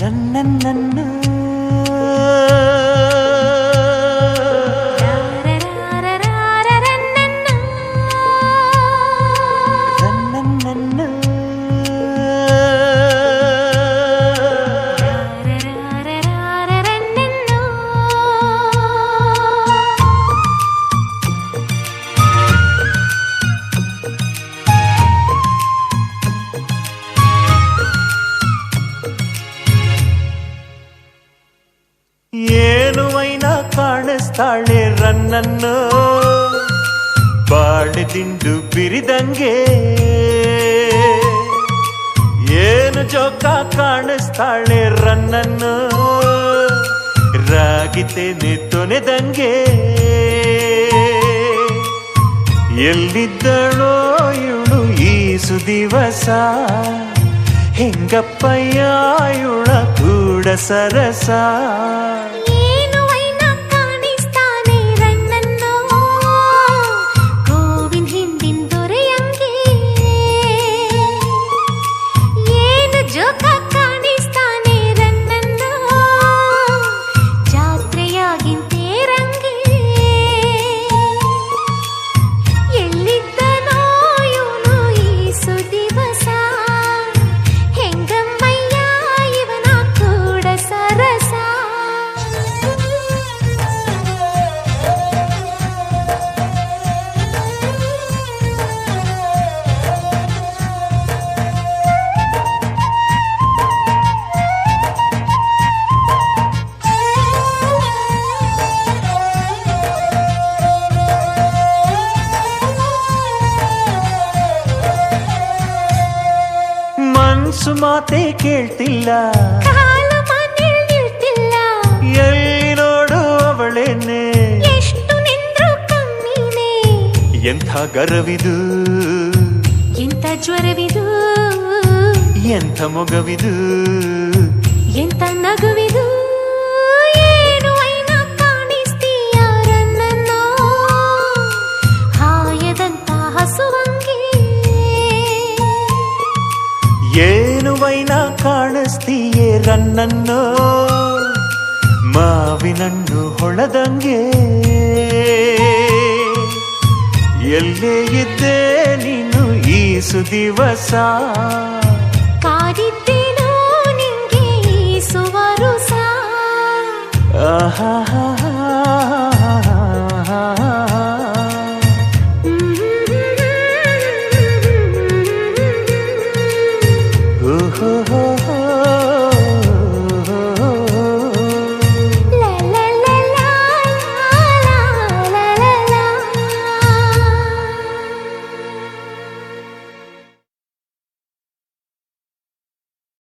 ರನ್ನನ್ನು ರನ್ನನ್ನು ಕಾಣಿಸ್ತಾಳೆ ರನ್ನನ್ನು. ಬಾಳೆದಿಂಡು ಬಿರಿದಂಗೆ. ಏನು ಜೋಕ ಕಾಣಿಸ್ತಾಳೆ ರನ್ನನ್ನು. ರಾಗಿತೇನೆ ತೊನೆದಂಗೆ. ಎಲ್ಲಿದ್ದಳೋ ಇವಳು ಈ ಸುದಿವಸ. ಹೆಂಗಪ್ಪಯ್ಯ ಇವಳ ಕೂಡ ಸರಸ. ಮನ್ಸು ಮಾತೇ ಕೇಳ್ತಿಲ್ಲ. ಎಲ್ಲಿ ನೋಡು ಅವಳೇನೆ ಎಷ್ಟು ನಿಂದ್ರು ಕಮ್ಮಿನೇ. ಎಂಥ ಗರವಿದು. ಎಂಥ ಜ್ವರವಿದು. ಎಂಥ ಮೊಗವಿದು. ಎಂಥ ನಗುವಿದು. ಏನು ವೈನ ಕಾಣಿಸ್ತೀಯೇ ರನ್ನನ್ನು? ಮಾವಿನಣ್ಣು ಹೊಳದಂಗೆ. ಎಲ್ಲೇ ಇದ್ದೆ ನೀನು ಈ ಸುದಿವಸ? ಕಾದಿದ್ದೇನೋ ನಿಂಗೆ ಈ ಸಾ ಆಹಾ.